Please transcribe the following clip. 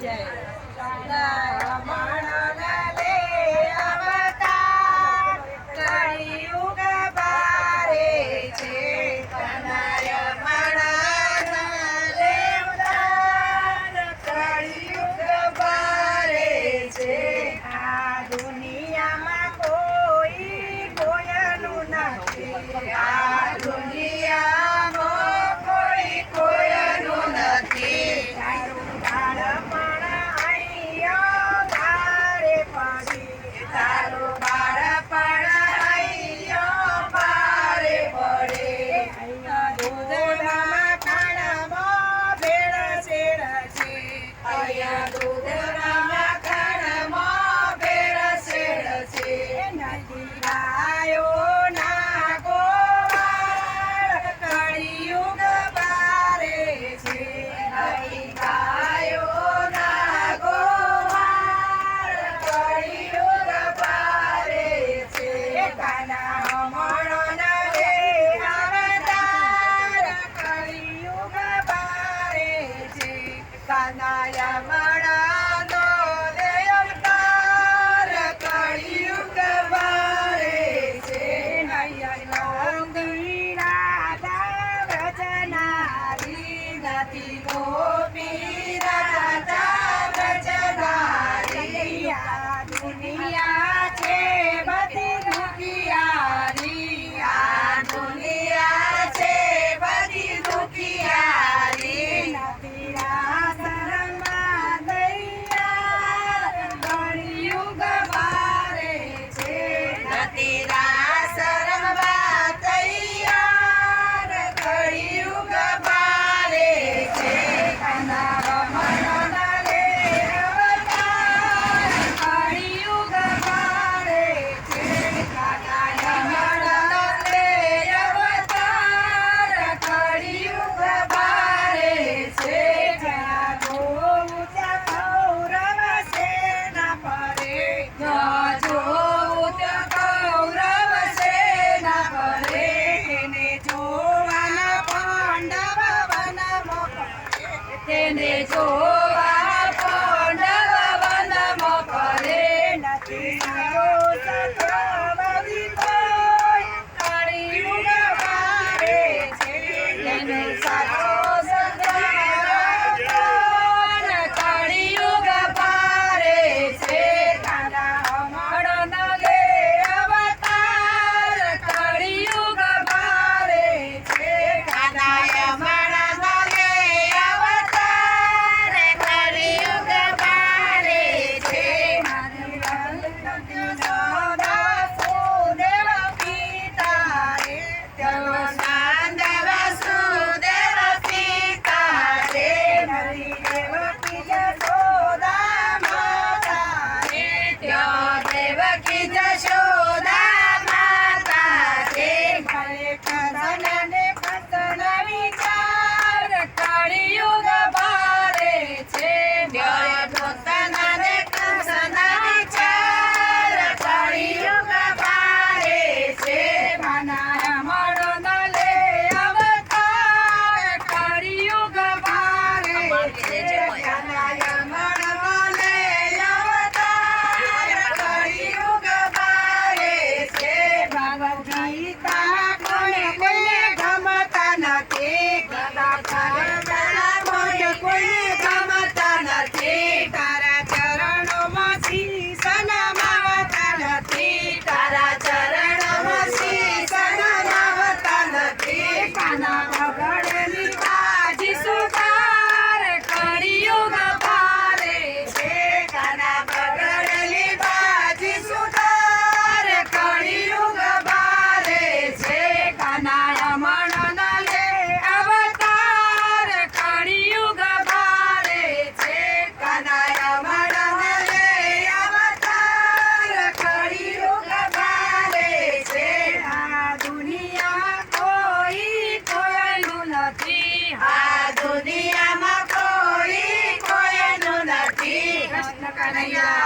day. Bye. અહીંયા કાનાયા નથી સારો આ દુનિયામાં કોઈ કોઈનું નથી. કૃષ્ણ કનૈયા